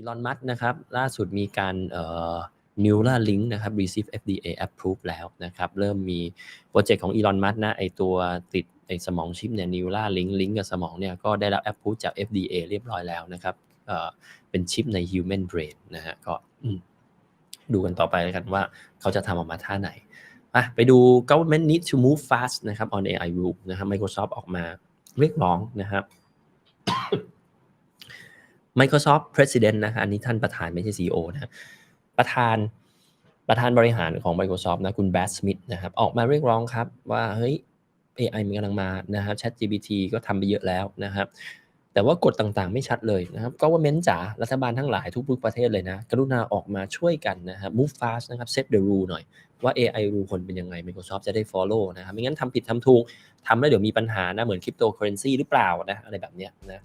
อีลอนมัสนะครับ ล่าสุดมีการเอ่อ Neuralink นะครับ receive FDA approve แล้วนะครับ เริ่มมีโปรเจกต์ของอีลอนมัสนะไอตัวติดไอสมองชิปเนี่ย Neuralink ลิงก์กับสมองเนี่ยก็ได้รับ approve จาก FDA เรียบร้อยแล้วนะครับเอ่อเป็นชิปใน human brain นะฮะก็ดูกันต่อไปแล้วกันว่าเขาจะทำออกมาท่าไหนอะไปดู government need to move fast นะครับ on AI rule นะครับ Microsoft ออกมาเรียกร้องนะครับ Microsoft President นะฮะอันนี้ท่านประธานไม่ใช่ CEO นะฮะประธานประธานบริหารของ Microsoft นะคุณแบสมิธนะครับออกมาเรียกร้องครับว่าเฮ้ย AI มันกำลังมานะครับ ChatGPT ก็ทำไปเยอะแล้วนะครับ แต่ว่ากฎต่างๆไม่ชัดเลยนะครับก็ว่าเม้นจ๋ารัฐบาลทั้งหลายทุกประเทศเลยนะ กรุณาออกมาช่วยกันนะครับ move fast นะครับ set the rule หน่อยว่า AI rule คนเป็นยังไง Microsoft จะได้ follow นะครับไม่งั้นทำผิดทำถูกทำแล้วเดี๋ยวมีปัญหานะเหมือนคริปโตเคอเรนซีหรือเปล่านะอะไรแบบเนี้ยนะ